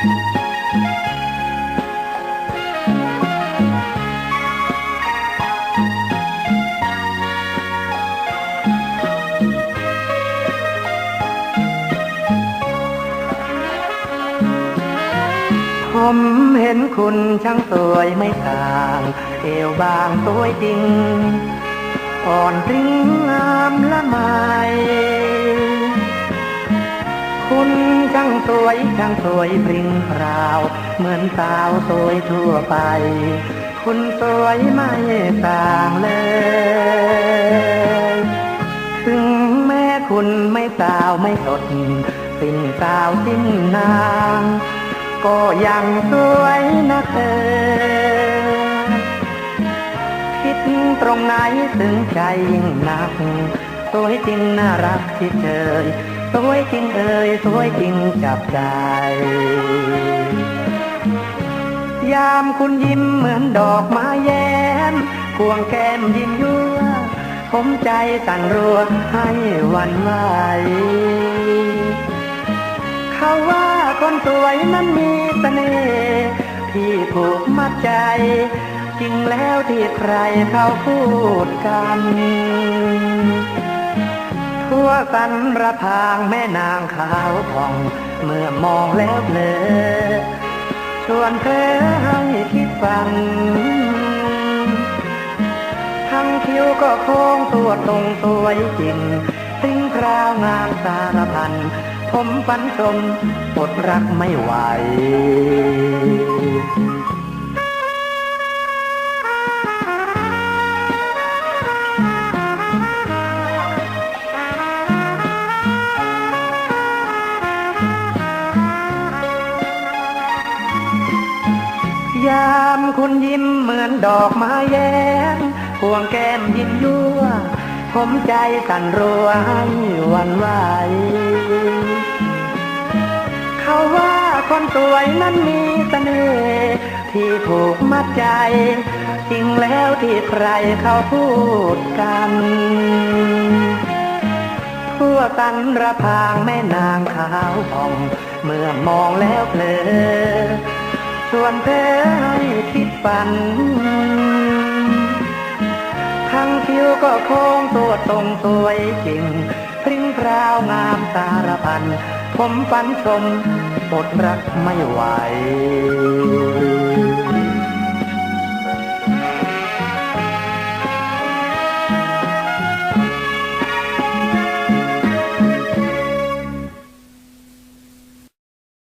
ผมเห็นคุณช่างสวยไม่ต่าง เอวบางสวยจริง อ่อนริ้งงามละไม วยช่างสวยพริ้งพราว เหมือนสาวสวยทั่วไป คุณสวยไม่ต่างเลย ถึงแม้คุณไม่สาวไม่สด สิ้นสาวสิ้นนาง ก็ยังสวยนะเธอ คิดตรงไหนถึงใจยิ่งหนัก สวยจริงน่ารักที่เจย สวยจริงเอ่ยสวยจริงจับใจ ยามคุณยิ้มเหมือนดอกไม้แย้มควงแก้มยิ้มยั่วผมใจสั่นรัวให้วันไหวเขาว่าคนสวยนั้นมีเสน่ห์ที่ผูกมัดใจ จริงแล้วที่ใครเขาพูดกัน ทั่วสันระพางแม่นางขาวผ่อง เมื่อมองแล้วเพลอชวนเธอให้คิดฟังทั้งคิ้วก็โค้งตัวตรงสวยจริงทิ้งคราวงามสารพัน ผมฝันชมอดรักไม่ไหว ยามคุณยิ้มเหมือนดอกไม้แย้มพวงแก้มยิ้มยั่ว ผมใจสั่นรัวให้วันไหวเขาว่าคนสวยนั้นมีเสน่ห์ที่ผูกมัดใจ จริงแล้วที่ใครเขาพูดกัน ทั่วตันระพางแม่นางขาวผ่อง เมื่อมองแล้วเพลอช วนแพ้ให้คิดฝัน ทั้งคิ้วก็โค้งตัวตรงสวยจริง พริ้งพราวงามสารพัน ผมฝันชมอดรักไม่ไหว